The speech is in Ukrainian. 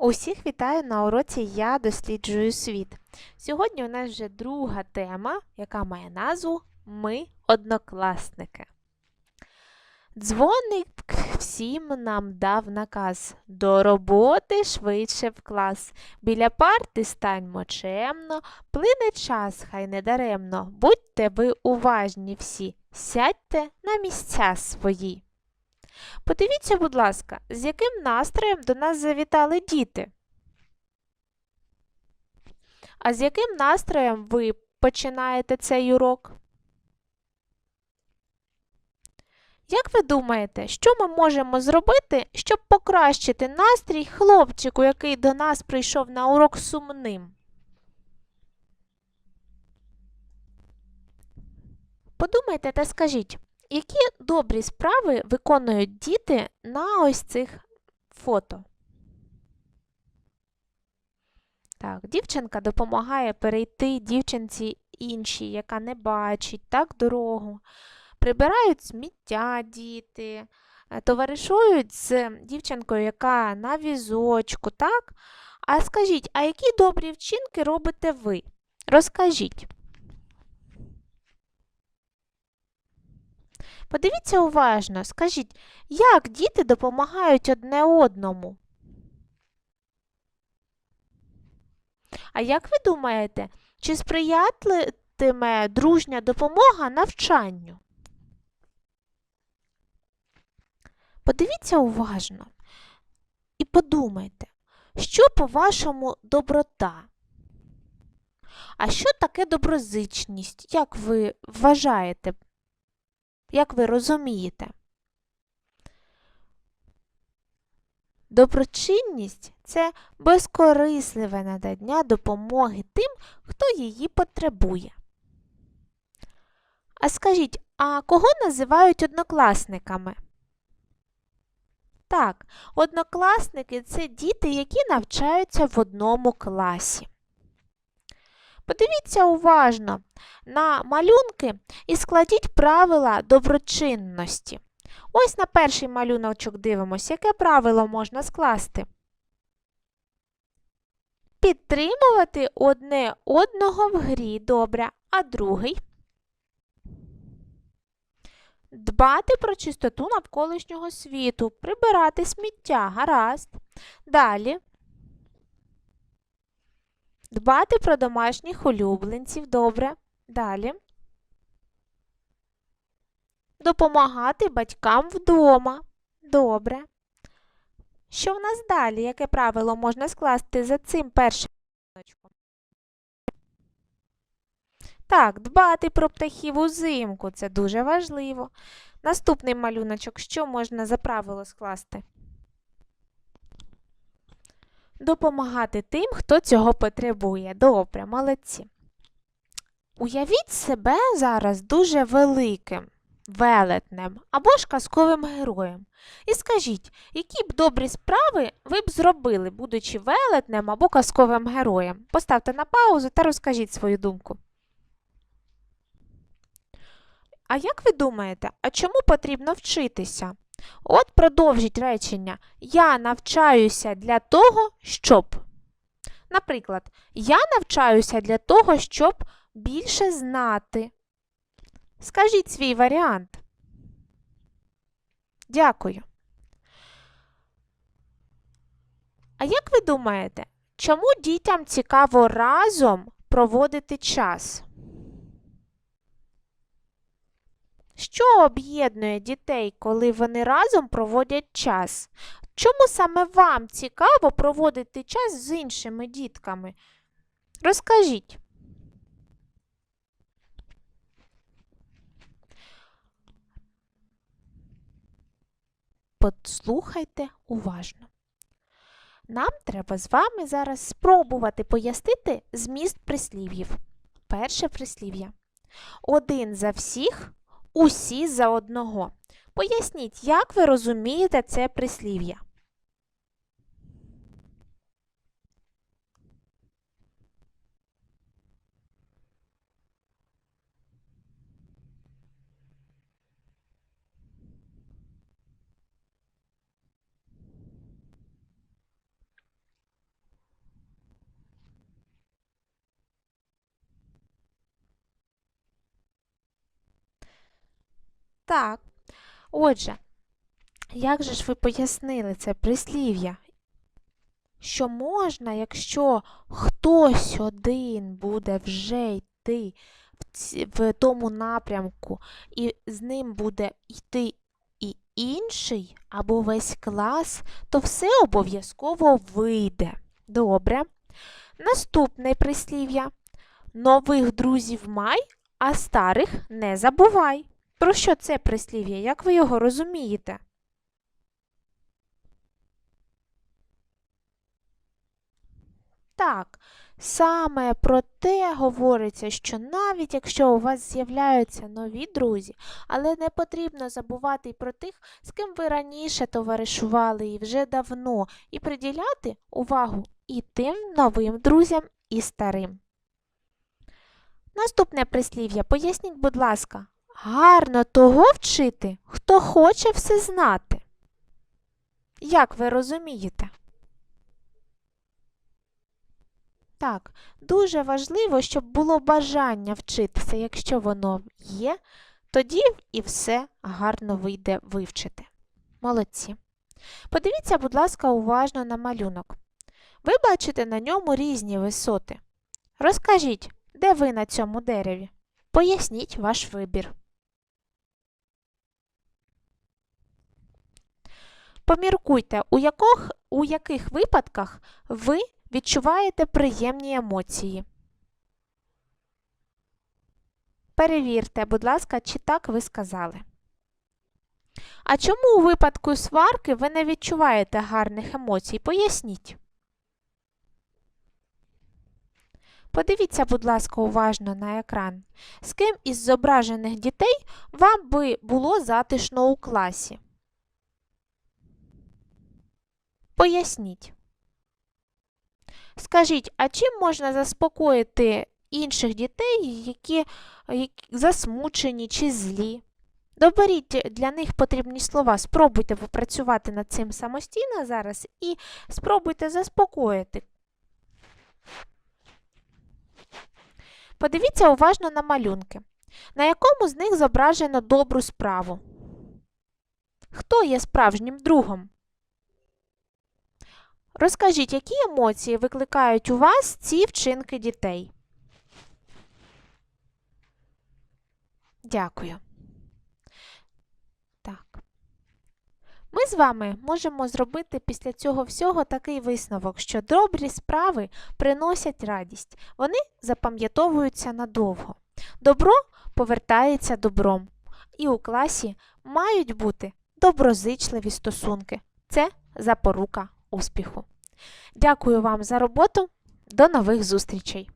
Усіх вітаю на уроці Я досліджую світ. Сьогодні у нас вже друга тема, яка має назву Ми однокласники. Дзвоник всім нам дав наказ до роботи швидше в клас. Біля парти станьмо чемно, плине час, хай не даремно. Будьте ви уважні всі, сядьте на місця свої. Подивіться, будь ласка, з яким настроєм до нас завітали діти. А з яким настроєм ви починаєте цей урок? Як ви думаєте, що ми можемо зробити, щоб покращити настрій хлопчику, який до нас прийшов на урок сумним? Подумайте та скажіть, які добрі справи виконують діти на ось цих фото? Так, дівчинка допомагає перейти дівчинці іншій, яка не бачить так дорогу. Прибирають сміття діти, е, товаришують з дівчинкою, яка на візочку, так? А скажіть, а які добрі вчинки робите ви? Розкажіть. Подивіться уважно, скажіть, як діти допомагають одне одному? А як ви думаєте, чи сприятиме дружня допомога навчанню? Подивіться уважно і подумайте, що по-вашому доброта? А що таке доброзичність? Як ви вважаєте? Як ви розумієте? Доброчинність це безкорисливе надання допомоги тим, хто її потребує. А скажіть, а кого називають однокласниками? Так, однокласники це діти, які навчаються в одному класі. Подивіться уважно на малюнки і складіть правила доброчинності. Ось на перший малюночок дивимося, яке правило можна скласти. Підтримувати одне одного в грі добре, а другий. Дбати про чистоту навколишнього світу, прибирати сміття, гаразд. Далі. Дбати про домашніх улюбленців, добре. Далі. Допомагати батькам вдома. Добре. Що в нас далі? Яке правило можна скласти за цим першим малюночком? Так, дбати про птахів узимку. Це дуже важливо. Наступний малюночок, що можна за правило скласти? Допомагати тим, хто цього потребує. Добре, молодці. Уявіть себе зараз дуже великим, велетнем або ж казковим героєм. І скажіть, які б добрі справи ви б зробили, будучи велетнем або казковим героєм? Поставте на паузу та розкажіть свою думку. А як ви думаєте, а чому потрібно вчитися? От продовжіть речення. Я навчаюся для того, щоб. Наприклад, я навчаюся для того, щоб більше знати. Скажіть свій варіант. Дякую. А як ви думаєте, чому дітям цікаво разом проводити час? Що об'єднує дітей, коли вони разом проводять час? Чому саме вам цікаво проводити час з іншими дітками? Розкажіть. Послухайте уважно. Нам треба з вами зараз спробувати пояснити зміст прислів'їв. Перше прислів'я. Один за всіх, усі за одного. Поясніть, як ви розумієте це прислів'я? Так. Отже, як же ж ви пояснили це прислів'я? Що можна, якщо хтось один буде вже йти в, тому напрямку, і з ним буде йти і інший, або весь клас, то все обов'язково вийде. Добре. Наступне прислів'я. Нових друзів май, а старих не забувай. Про що це прислів'я? Як ви його розумієте? Так, саме про те говориться, що навіть якщо у вас з'являються нові друзі, але не потрібно забувати й про тих, з ким ви раніше товаришували і вже давно, і приділяти увагу і тим новим друзям, і старим. Наступне прислів'я. Поясніть, будь ласка, гарно того вчити, хто хоче все знати. Як ви розумієте? Так, дуже важливо, щоб було бажання вчитися. Якщо воно є, тоді і все гарно вийде вивчити. Молодці. Подивіться, будь ласка, уважно на малюнок. Ви бачите на ньому різні висоти. Розкажіть, де ви на цьому дереві? Поясніть ваш вибір. Поміркуйте, у, якох, у яких випадках ви відчуваєте приємні емоції. Перевірте, будь ласка, чи так ви сказали. А чому у випадку сварки ви не відчуваєте гарних емоцій? Поясніть. Подивіться, будь ласка, уважно на екран. З ким із зображених дітей вам би було затишно у класі? Поясніть. Скажіть, а чим можна заспокоїти інших дітей, які, які засмучені чи злі? Доберіть для них потрібні слова, спробуйте попрацювати над цим самостійно зараз і спробуйте заспокоїти. Подивіться уважно на малюнки, на якому з них зображено добру справу. Хто є справжнім другом? Розкажіть, які емоції викликають у вас ці вчинки дітей? Дякую. Так. Ми з вами можемо зробити після цього всього такий висновок, що добрі справи приносять радість. Вони запам'ятовуються надовго. Добро повертається добром. І у класі мають бути доброзичливі стосунки. Це запорука успіху. Дякую вам за роботу. До нових зустрічей!